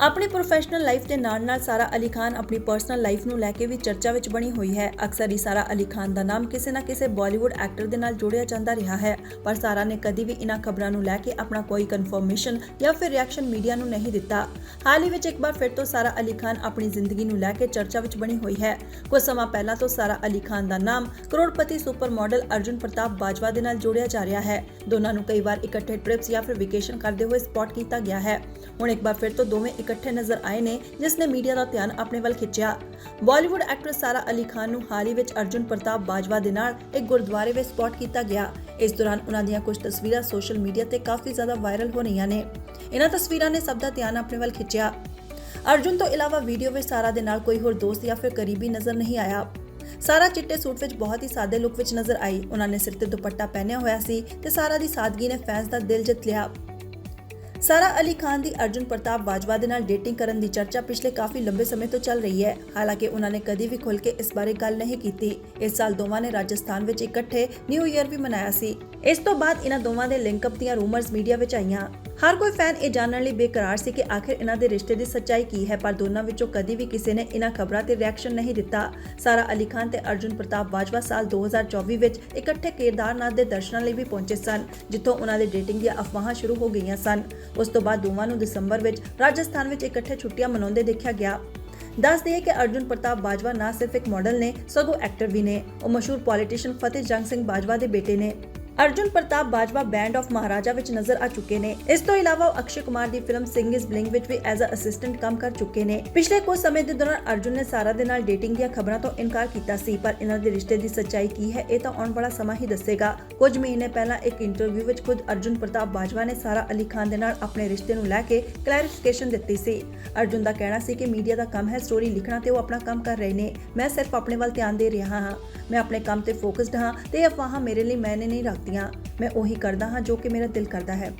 ਆਪਣੀ professional life ਦੇ ਨਾਲ-ਨਾਲ ਸਾਰਾ ਅਲੀ ਖਾਨ ਆਪਣੀ ਪਰਸਨਲ ਲਾਈਫ ਨੂੰ ਲੈ ਕੇ ਵੀ ਚਰਚਾ ਵਿੱਚ ਬਣੀ ਹੋਈ ਹੈ। ਅਕਸਰ ਹੀ ਸਾਰਾ ਅਲੀ ਖਾਨ ਦਾ ਨਾਮ ਕਿਸੇ ਨਾ ਕਿਸੇ ਬਾਲੀਵੁੱਡ ਐਕਟਰ ਦੇ ਨਾਲ ਜੋੜਿਆ ਜਾਂਦਾ ਰਿਹਾ ਹੈ। ਪਰ ਸਾਰਾ ਨੇ ਕਦੀ ਵੀ ਇਹਨਾਂ ਖਬਰਾਂ ਨੂੰ ਲੈ ਕੇ ਆਪਣਾ ਕੋਈ ਕਨਫਰਮੇਸ਼ਨ ਜਾਂ ਫਿਰ ਰਿਐਕਸ਼ਨ ਮੀਡੀਆ ਨੂੰ ਨਹੀਂ ਦਿੱਤਾ। ਹਾਲ ਹੀ ਵਿੱਚ ਇੱਕ ਵਾਰ ਫਿਰ ਤੋਂ ਸਾਰਾ ਅਲੀ ਖਾਨ ਆਪਣੀ ਜ਼ਿੰਦਗੀ ਨੂੰ ਲੈ ਕੇ ਚਰਚਾ ਵਿੱਚ ਬਣੀ ਹੋਈ ਹੈ। ਕੁਝ ਸਮਾਂ ਪਹਿਲਾਂ ਤੋਂ ਸਾਰਾ ਅਲੀ ਖਾਨ ਦਾ ਨਾਮ ਕਰੋੜਪਤੀ ਸੁਪਰ ਮਾਡਲ ਅਰਜੁਨ ਪ੍ਰਤਾਪ ਬਾਜਵਾ ਦੇ ਨਾਲ ਜੋੜਿਆ ਜਾ ਰਿਹਾ ਹੈ। ਦੋਨਾਂ ਨੂੰ ਕਈ ਵਾਰ ਇਕੱਠੇ ਟ੍ਰਿਪਸ ਜਾਂ ਫਿਰ ਵਕੇਸ਼ਨ ਕਰਦੇ ਹੋਏ ਸਪੌਟ ਕੀਤਾ ਗਿਆ ਹੈ। ਹੁਣ ਇੱਕ ਵਾਰ ਫਿਰ ਤੋਂ ਦੋਵੇਂ ਇਕੱਠੇ ਨਜ਼ਰ ਆਏ ਨੇ, ਜਿਸ ਨੇ ਮੀਡੀਆ ਦਾ ਧਿਆਨ ਆਪਣੇ ਵੱਲ ਖਿੱਚਿਆ। ਬਾਲੀਵੁੱਡ ਐਕਟਰੈਸ ਸਾਰਾ ਅਲੀ ਖਾਨ ਨੂੰ ਹਾਲ ਹੀ ਵਿੱਚ ਅਰਜੁਨ ਪ੍ਰਤਾਪ ਬਾਜਵਾ ਦੇ ਨਾਲ ਇੱਕ ਗੁਰਦੁਆਰੇ ਵਿੱਚ ਸਪੌਟ ਕੀਤਾ ਗਿਆ। ਇਸ ਦੌਰਾਨ ਉਹਨਾਂ ਦੀਆਂ ਕੁਝ ਤਸਵੀਰਾਂ ਸੋਸ਼ਲ ਮੀਡੀਆ ਤੇ ਕਾਫੀ ਜ਼ਿਆਦਾ ਵਾਇਰਲ ਹੋ ਰਹੀਆਂ ਨੇ। ਇਹਨਾਂ ਤਸਵੀਰਾਂ ਨੇ ਸਭ ਦਾ ਧਿਆਨ ਆਪਣੇ ਵੱਲ ਖਿੱਚਿਆ। ਅਰਜੁਨ ਤੋਂ ਇਲਾਵਾ ਵੀਡੀਓ ਵਿੱਚ ਸਾਰਾ ਦੇ ਨਾਲ ਕੋਈ ਹੋਰ ਦੋਸਤ ਜਾਂ ਫਿਰ ਕਰੀਬੀ ਨਜ਼ਰ ਨਹੀਂ ਆਇਆ। ਸਾਰਾ ਚਿੱਟੇ ਸੂਟ ਵਿੱਚ ਬਹੁਤ ਹੀ ਸਾਦੇ ਲੁੱਕ ਵਿੱਚ ਨਜ਼ਰ ਆਈ। ਉਹਨਾਂ ਨੇ ਸਿਰ ਤੇ ਦੁਪੱਟਾ ਪਹਿਨਿਆ ਹੋਇਆ ਸੀ ਤੇ ਸਾਰਾ ਦੀ ਸਾਦਗੀ ਨੇ ਫੈਨਸ ਦਾ ਦਿਲ ਜਿੱਤ ਲਿਆ। ਸਾਰਾ ਅਲੀ ਖਾਨ ਦੀ ਅਰਜੁਨ ਪ੍ਰਤਾਪ ਬਾਜਵਾ ਦੇ ਨਾਲ ਡੇਟਿੰਗ ਕਰਨ ਦੀ ਚਰਚਾ ਪਿਛਲੇ ਕਾਫੀ ਲੰਬੇ ਸਮੇਂ ਤੋਂ ਚੱਲ ਰਹੀ ਹੈ। ਹਾਲਾਂਕਿ ਉਹਨਾਂ ਨੇ ਕਦੀ ਵੀ ਖੁੱਲ੍ਹ ਕੇ ਇਸ ਬਾਰੇ ਗੱਲ ਨਹੀਂ ਕੀਤੀ। ਇਸ ਸਾਲ ਦੋਵਾਂ ਨੇ ਰਾਜਸਥਾਨ ਵਿੱਚ ਇਕੱਠੇ ਨਿਊ ਈਅਰ ਵੀ ਮਨਾਇਆ ਸੀ। ਇਸ ਤੋਂ ਬਾਅਦ ਇਹਨਾਂ ਦੋਵਾਂ ਦੇ ਲਿੰਕ ਅਪ ਦੀਆਂ ਰੂਮਰਸ ਮੀਡੀਆ ਵਿੱਚ ਆਈਆਂ। ਹਰ ਕੋਈ ਫੈਨ ਇਹ ਜਾਣਨ ਲਈ ਬੇਕਰਾਰ ਸੀ ਕਿ ਆਖਿਰ ਇਹਨਾਂ ਦੇ ਰਿਸ਼ਤੇ ਦੀ ਸੱਚਾਈ ਕੀ ਹੈ, ਪਰ ਦੋਨਾਂ ਵਿੱਚੋਂ ਕਦੀ ਵੀ ਕਿਸੇ ਨੇ ਇਹਨਾਂ ਖਬਰਾਂ ਤੇ ਰਿਐਕਸ਼ਨ ਨਹੀਂ ਦਿੱਤਾ। ਸਾਰਾ ਅਲੀ ਖਾਨ ਤੇ ਅਰਜੁਨ ਪ੍ਰਤਾਪ ਬਾਜਵਾ ਸਾਲ 2024 ਵਿੱਚ ਇਕੱਠੇ ਕੇਦਾਰਨਾਥ ਦੇ ਦਰਸ਼ਨਾਂ ਲਈ ਵੀ ਪਹੁੰਚੇ ਸਨ, ਜਿੱਥੋਂ ਉਹਨਾਂ ਦੇ ਡੇਟਿੰਗ ਦੀਆਂ ਅਫਵਾਹਾਂ ਸ਼ੁਰੂ ਹੋ ਗਈਆਂ ਸਨ। ਉਸ ਤੋਂ ਬਾਅਦ ਦੋਵਾਂ ਨੂੰ ਦਸੰਬਰ ਵਿੱਚ ਰਾਜਸਥਾਨ ਵਿੱਚ ਇਕੱਠੇ ਛੁੱਟੀਆਂ ਮਨਾਉਂਦੇ ਦੇਖਿਆ ਗਿਆ। ਦੱਸ ਦਈਏ ਕਿ ਅਰਜੁਨ ਪ੍ਰਤਾਪ ਬਾਜਵਾ ਨਾ ਸਿਰਫ ਇੱਕ ਮਾਡਲ ਨੇ, ਸਗੋਂ ਐਕਟਰ ਵੀ ਨੇ। ਉਹ ਮਸ਼ਹੂਰ ਪੋਲੀਟੀਸ਼ੀਅਨ ਫਤਿਹ ਜੰਗ ਸਿੰਘ ਬਾਜਵਾ ਦੇ ਬੇਟੇ ਨੇ। ਅਰਜੁਨ ਪ੍ਰਤਾਪ ਬਾਜਵਾ ਬੈਂਡ ਆਫ ਮਹਾਰਾਜਾ ਵਿੱਚ ਨਜ਼ਰ ਆ ਚੁੱਕੇ ਨੇ। ਇਸ ਤੋਂ ਇਲਾਵਾ ਉਹ ਅਕਸ਼ੇ ਕੁਮਾਰ ਦੀ ਫਿਲਮ ਸਿੰਘ ਇਸ ਬਲਿੰਗ ਵਿੱਚ ਵੀ ਐਜ਼ ਅ ਅਸਿਸਟੈਂਟ ਕੰਮ ਕਰ ਚੁੱਕੇ ਨੇ। ਪਿਛਲੇ ਕੁਝ ਸਮੇਂ ਦੇ ਦੌਰਾਨ ਅਰਜੁਨ ਨੇ ਸਾਰਾ ਦੇ ਨਾਲ ਡੇਟਿੰਗ ਦੀਆਂ ਖਬਰਾਂ ਤੋਂ ਇਨਕਾਰ ਕੀਤਾ ਸੀ, ਪਰ ਇਹਨਾਂ ਦੇ ਰਿਸ਼ਤੇ ਦੀ ਸੱਚਾਈ ਕੀ ਹੈ ਇਹ ਤਾਂ ਆਉਣ ਵਾਲਾ ਸਮਾਂ ਹੀ ਦੱਸੇਗਾ। ਕੁਝ ਮਹੀਨੇ ਪਹਿਲਾਂ ਇੱਕ ਇੰਟਰਵਿਊ ਵਿੱਚ ਖੁਦ ਅਰਜੁਨ ਪ੍ਰਤਾਪ ਬਾਜਵਾ ਨੇ ਸਾਰਾ ਅਲੀ ਖਾਨ ਦੇ ਨਾਲ ਆਪਣੇ ਰਿਸ਼ਤੇ ਨੂੰ ਲੈ ਕੇ ਕਲੈਰੀਫਿਕੇਸ਼ਨ ਦਿੱਤੀ ਸੀ। ਅਰਜੁਨ ਦਾ ਕਹਿਣਾ ਸੀ ਕਿ ਮੀਡੀਆ ਦਾ ਕੰਮ ਹੈ ਸਟੋਰੀ ਲਿਖਣਾ ਤੇ ਉਹ ਆਪਣਾ ਕੰਮ ਕਰ ਰਹੇ ਨੇ। ਮੈਂ ਸਿਰਫ ਆਪਣੇ ਵੱਲ ਧਿਆਨ ਦੇ ਰਿਹਾ ਹਾਂ। ਮੈਂ ਆਪਣੇ ਕੰਮ ਤੇ ਫੋਕਸਡ ਹਾਂ ਤੇ ਅਫਵਾਹਾਂ ਮੇਰੇ ਲਈ ਮੈਨੇ ਨਹੀਂ ਰੱਖਦੀਆਂ ਮੈਂ ਉਹੀ ਕਰਦਾ ਹਾਂ ਜੋ ਕਿ ਮੇਰਾ ਦਿਲ ਕਰਦਾ ਹੈ।